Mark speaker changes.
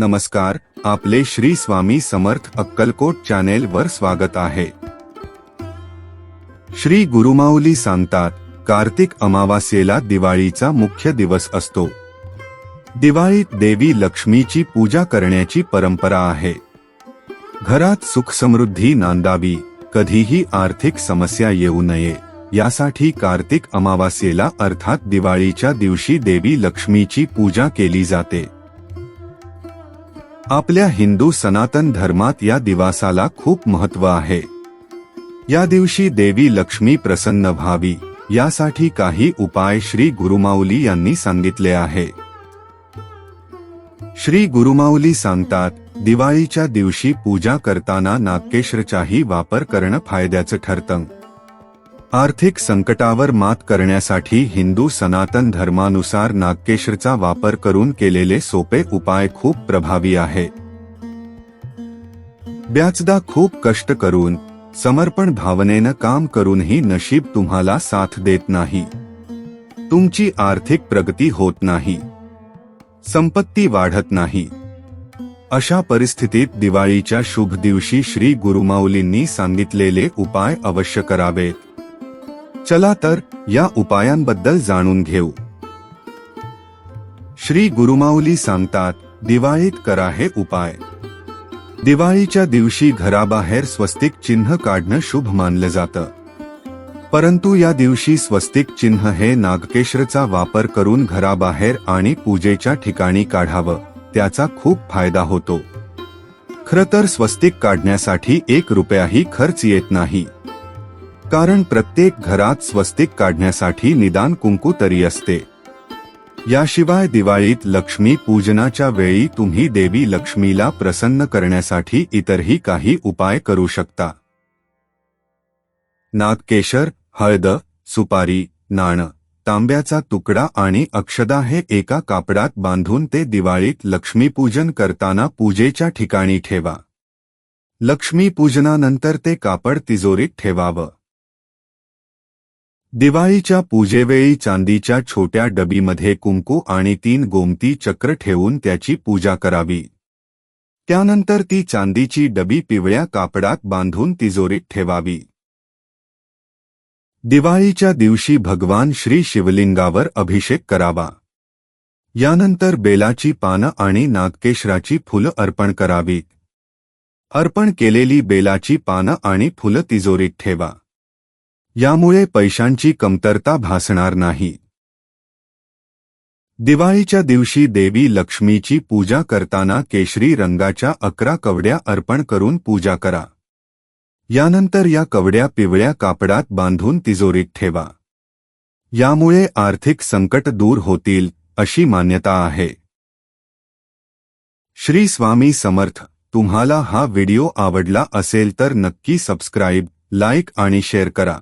Speaker 1: नमस्कार, आपले श्री स्वामी समर्थ अक्कलकोट चॅनेल वर स्वागत आहे. श्री गुरुमाऊली सांगतात, कार्तिक अमावास्येला दिवाळीचा मुख्य दिवस असतो. दिवाळीत देवी लक्ष्मीची पूजा करण्याची परंपरा आहे. घरात सुख समृद्धी नांदावी, कधीही आर्थिक समस्या येऊ नये, यासाठी कार्तिक अमावास्येला अर्थात दिवाळीच्या दिवशी देवी लक्ष्मीची पूजा केली जाते. आपल्या हिंदू सनातन धर्मात या दिवसाला खूप महत्त्व आहे. या दिवशी देवी लक्ष्मी प्रसन्न व्हावी यासाठी काही उपाय श्री गुरुमाऊली यांनी सांगितले आहे. श्री गुरुमाऊली सांगतात दिवाळीच्या दिवशी पूजा करताना नागकेशरचाही वापर करणं फायद्याचं ठरतं. आर्थिक संकटावर मात करण्यासाठी हिंदू सनातन धर्मानुसार नागकेशरचा वापर करून केलेले सोपे उपाय खूप प्रभावी आहे. ब्याचदा खूप कष्ट करून समर्पण भावनेनं काम करूनही नशीब तुम्हाला साथ देत नाही. तुमची आर्थिक प्रगती होत नाही. संपत्ती वाढत नाही. अशा परिस्थितीत दिवाळीच्या शुभ दिवशी श्री गुरुमाऊलींनी सांगितलेले उपाय अवश्य करावेत. चला तर या उपायांबद्दल जाणून घेऊ. श्री गुरुमाऊली सांगतात दिवाळीत करा हे उपाय. दिवाळीच्या दिवशी घराबाहेर स्वस्तिक चिन्ह काढणं शुभ मानलं जातं. परंतु या दिवशी स्वस्तिक चिन्ह हे नागकेशरचा वापर करून घराबाहेर आणि पूजेच्या ठिकाणी काढावं त्याचा खूप फायदा होतो. खरं तर स्वस्तिक काढण्यासाठी एक रुपयाही खर्च येत नाही. कारण प्रत्येक घरात स्वस्तिक काढण्यासाठी निदान कुंकू तरी असते. याशिवाय दिवाळीत लक्ष्मी पूजनाच्या वेळी तुम्ही देवी लक्ष्मीला प्रसन्न करण्यासाठी इतरही काही उपाय करू शकता. नागकेशर हळद सुपारी नाणं तांब्याचा तुकडा आणि अक्षदा हे एका कापडात बांधून ते दिवाळीत लक्ष्मीपूजन करताना पूजेच्या ठिकाणी ठेवा. लक्ष्मीपूजनानंतर ते कापड तिजोरीत ठेवावं. दिवाळीच्या पूजेवेळी चांदीच्या छोट्या डबीमध्ये कुंकू आणि तीन गोमती चक्र ठेवून त्याची पूजा करावी. त्यानंतर ती चांदीची डबी पिवळ्या कापडात बांधून तिजोरीत ठेवावी. दिवाळीच्या दिवशी भगवान श्री शिवलिंगावर अभिषेक करावा. यानंतर बेलाची पानं आणि नागकेशराची फुलं अर्पण करावीत. अर्पण केलेली बेलाची पानं आणि फुलं तिजोरीत ठेवा. यामुळे पैशांची कमतरता भासणार नाही. दिवाळीच्या दिवशी देवी लक्ष्मीची पूजा करताना केशरी रंगाच्या अकरा कवड्या अर्पण करून पूजा करा. यानंतर या कवड्या पिवळ्या कापडात बांधून तिजोरीत ठेवा. यामुळे आर्थिक संकट दूर होतील अशी मान्यता आहे. श्री स्वामी समर्थ तुम्हाला हा व्हिडिओ आवडला असेल तर नक्की सबस्क्राईब लाईक आणि शेअर करा.